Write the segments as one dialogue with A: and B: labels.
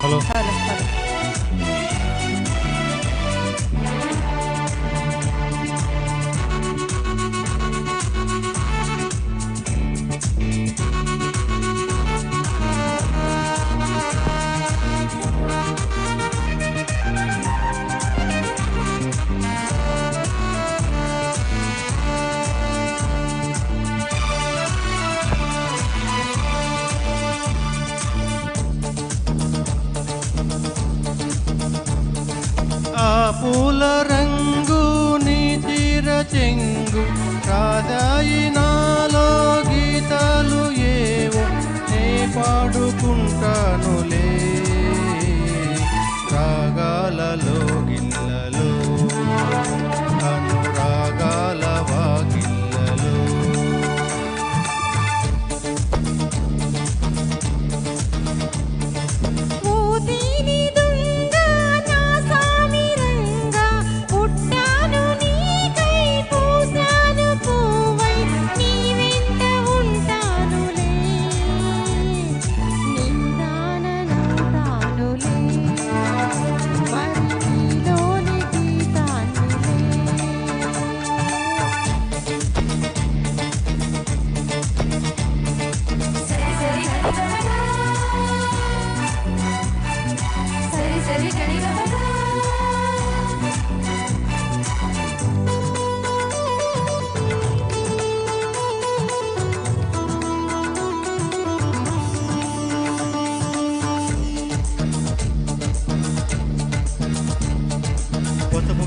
A: Hello. Hello.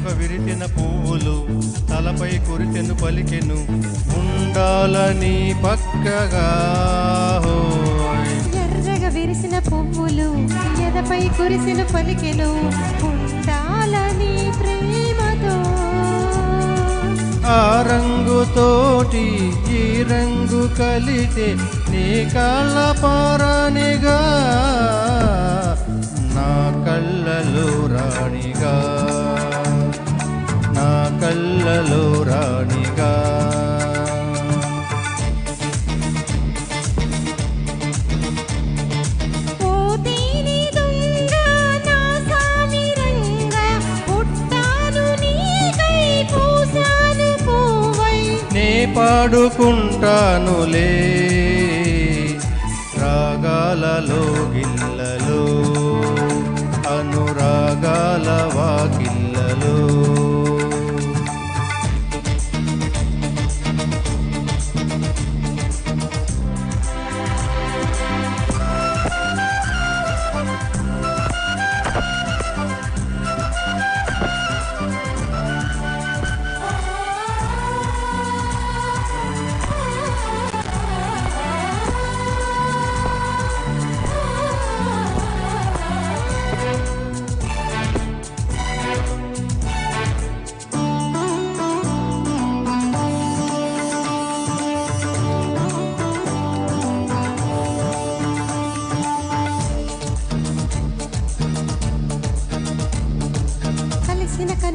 B: పొతపుక విరిసిన పువ్వులు తలపై కురిసెను పలికెను. ఉండాలని పక్కగా.
C: ఎర్రగా విరిసిన పువ్వులు ఎదపై కురిసిన పలికెను. ఉండాలని ప్రేమతో.
B: ఆ రంగుతోటి ఈ రంగు కలితే నీ కళ్ళ పారానిగా. పాడుకుంటానులే. రాగాలలో గిల్లలో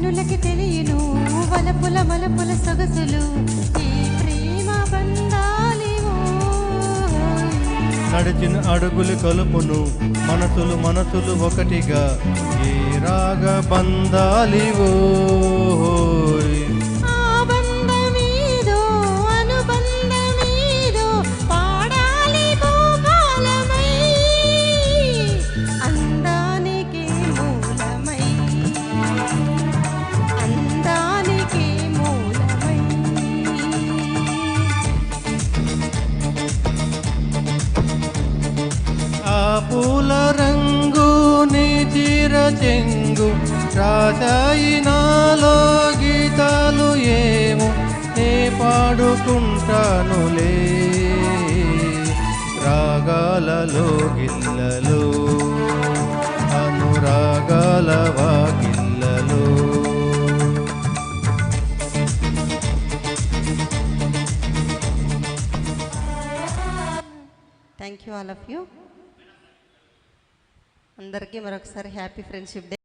C: కలిసిన తెలియను వలపుల మలపుల సొగసులు. ఈ ప్రేమ
B: నడిచిన అడుగులు కలుపును మనసులు మనసులు ఒకటిగా. ఏ రాగ బంధాలివో? పూల రంగు నీ చెంగు రాజయినాలో గీతాలు ఏమో నే పాడుకుంటానులే రాగాలలో గిల్లలో అనురాగాల వాకిళ్ళలో
C: thank you all of you అందరికీ మరొకసారి హ్యాపీ ఫ్రెండ్షిప్ డే